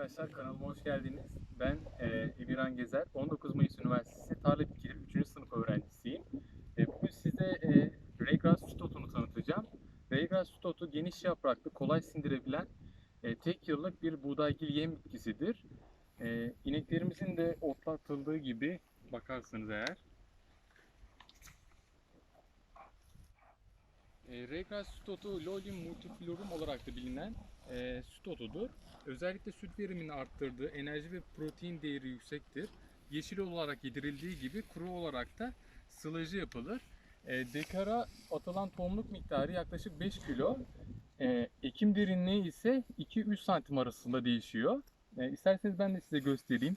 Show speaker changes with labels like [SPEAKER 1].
[SPEAKER 1] arkadaşlar kanalıma hoş geldiniz. Ben e, Emirhan Gezer. 19 Mayıs Üniversitesi Tarla Bitkileri 3. sınıf öğrencisiyim. E, bugün size e, Raygrass süt tanıtacağım. Raygrass süt geniş yapraklı, kolay sindirebilen e, tek yıllık bir buğdaygil yem bitkisidir. E, ineklerimizin de otlatıldığı gibi bakarsanız eğer E, Raygrass süt otu Lolium multiflorum olarak da bilinen e, süt otudur. Özellikle süt verimini arttırdığı enerji ve protein değeri yüksektir. Yeşil olarak yedirildiği gibi kuru olarak da sılajı yapılır. E, dekara atılan tohumluk miktarı yaklaşık 5 kilo. E, ekim derinliği ise 2-3 santim arasında değişiyor. E, isterseniz ben de size göstereyim.